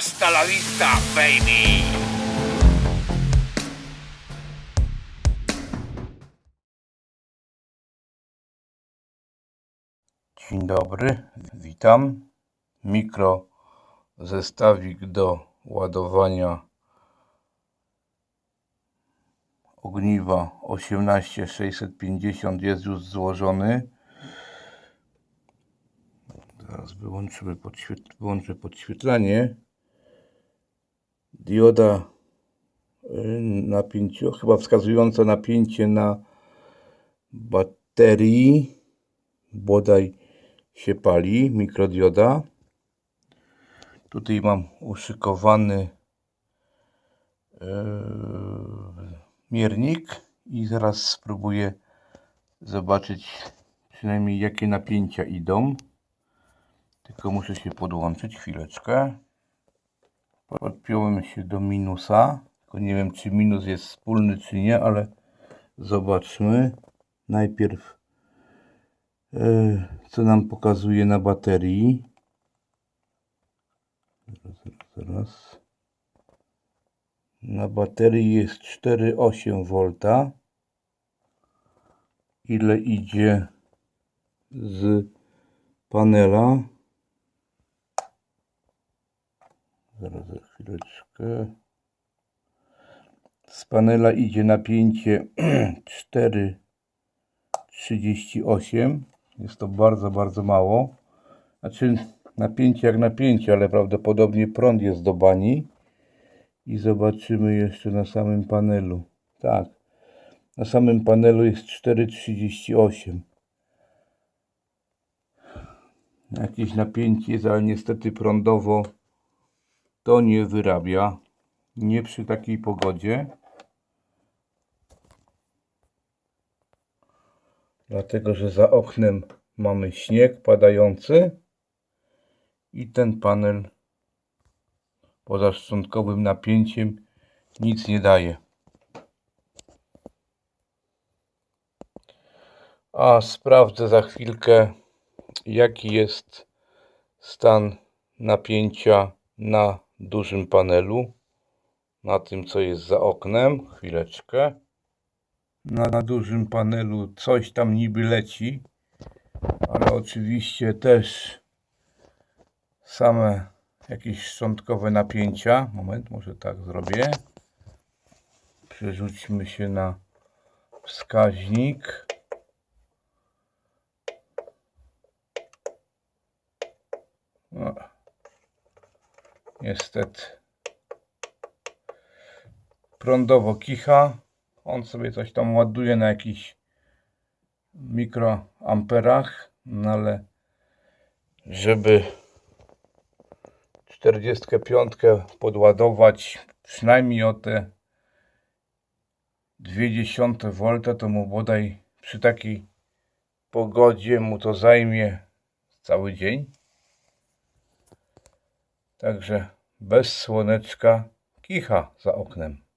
Hasta la vista, baby! Dzień dobry, witam. Mikro zestawik do ładowania ogniwa 18650 jest już złożony. Teraz wyłączymy podświetl wyłączę podświetlenie. Dioda y, napięcio, chyba wskazująca napięcie na baterii bodaj się pali mikrodioda. Tutaj mam uszykowany e, miernik i zaraz spróbuję zobaczyć przynajmniej jakie napięcia idą. Tylko muszę się podłączyć chwileczkę. Podpiąłem się do minusa. Tylko nie wiem czy minus jest wspólny czy nie, ale zobaczmy. Najpierw e, co nam pokazuje na baterii. Zaraz, zaraz, zaraz. Na baterii jest 4,8 V. Ile idzie z panela? Zaraz, za chwileczkę. Z panela idzie napięcie 4,38. Jest to bardzo, bardzo mało. Znaczy napięcie jak napięcie, ale prawdopodobnie prąd jest do bani. I zobaczymy jeszcze na samym panelu. Tak. Na samym panelu jest 4,38. Jakieś napięcie jest, ale niestety prądowo to nie wyrabia. Nie przy takiej pogodzie. Dlatego, że za oknem mamy śnieg padający i ten panel poza szczątkowym napięciem nic nie daje. A sprawdzę za chwilkę, jaki jest stan napięcia na dużym panelu, na tym, co jest za oknem. Chwileczkę. Na, na dużym panelu coś tam niby leci, ale oczywiście też same jakieś szczątkowe napięcia. Moment, może tak zrobię. Przerzućmy się na wskaźnik. No. Niestety. Prądowo kicha. On sobie coś tam ładuje na jakichś mikroamperach, no ale żeby 45 podładować przynajmniej o te 0,2 V to mu bodaj przy takiej pogodzie mu to zajmie cały dzień. Także bez słoneczka kicha za oknem.